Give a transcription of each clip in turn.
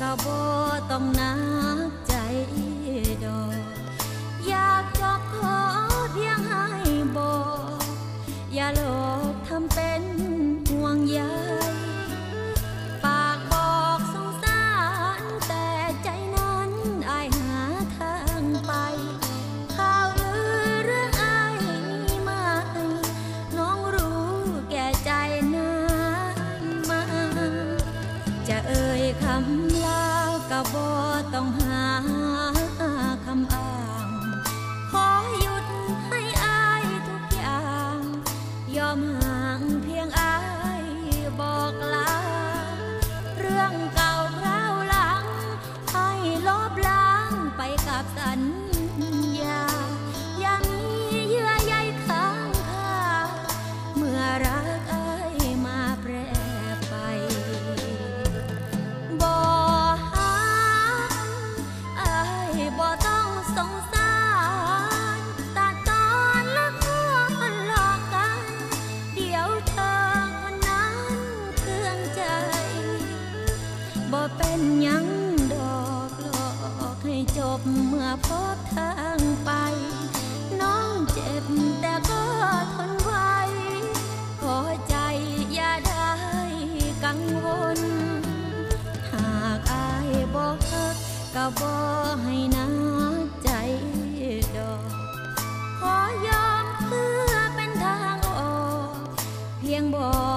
ก็บ่ต้องนักใจดอกาบสัน จบเมื่อพบทางไป น้องเจ็บแต่ก็ทนไว้ขอใจอย่าได้กังวล หากอายบอกฮักก็บอให้นาใจดอกขอยอมเพื่อเป็นทางออก เพียงบอก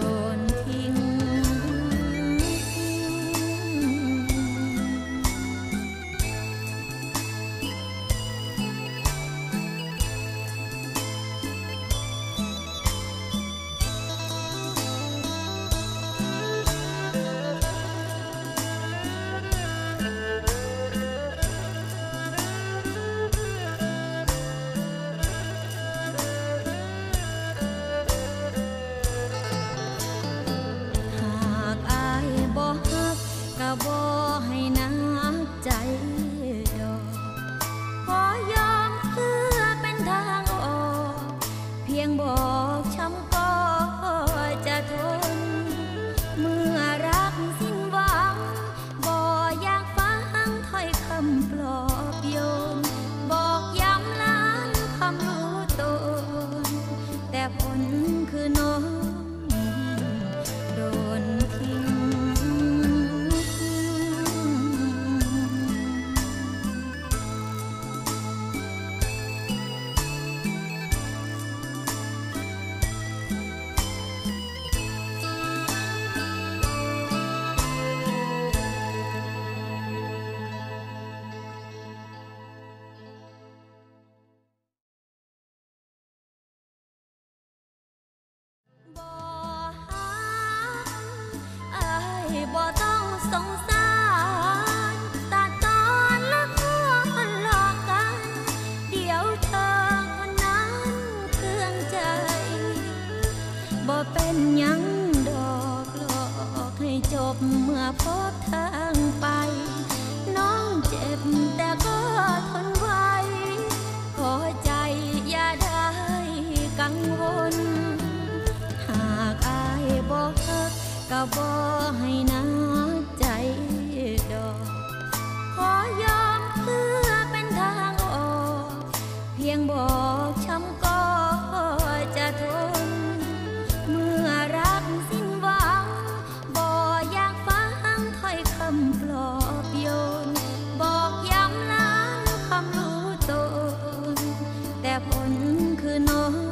claro. บ่ให้นักใจดอกขอยอมเพื่อเป็นทางออก เพียงบอก สาตาอนและหัวลอกัน เดี๋ยวเธอคนนั้นเครื่องใจ บ่เป็นยังดอกหลอกให้จบเมื่อพบทางไป น้องเจ็บแต่ ผลคือน้อง